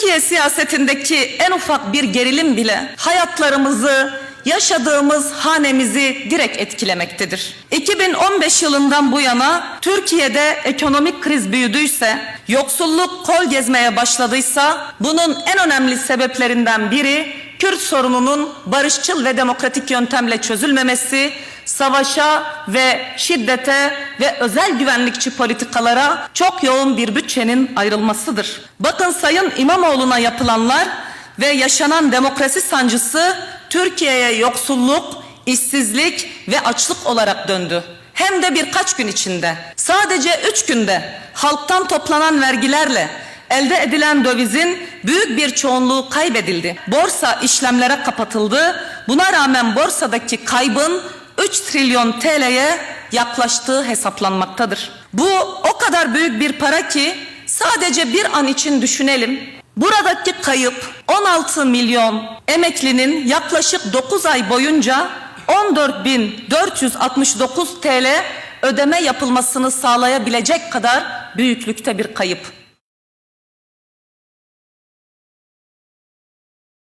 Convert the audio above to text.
Türkiye siyasetindeki en ufak bir gerilim bile hayatlarımızı, yaşadığımız hanemizi direkt etkilemektedir. 2015 yılından bu yana Türkiye'de ekonomik kriz büyüdüyse, yoksulluk kol gezmeye başladıysa bunun en önemli sebeplerinden biri Kürt sorununun barışçıl ve demokratik yöntemle çözülmemesi, savaşa ve şiddete ve özel güvenlikçi politikalara çok yoğun bir bütçenin ayrılmasıdır. Bakın Sayın İmamoğlu'na yapılanlar ve yaşanan demokrasi sancısı Türkiye'ye yoksulluk, işsizlik ve açlık olarak döndü. Hem de birkaç gün içinde. Sadece üç günde halktan toplanan vergilerle elde edilen dövizin büyük bir çoğunluğu kaybedildi. Borsa işlemlere kapatıldı. Buna rağmen borsadaki kaybın 3 trilyon TL'ye yaklaştığı hesaplanmaktadır. Bu o kadar büyük bir para ki sadece bir an için düşünelim. Buradaki kayıp 16 milyon emeklinin yaklaşık 9 ay boyunca 14.469 TL ödeme yapılmasını sağlayabilecek kadar büyüklükte bir kayıp.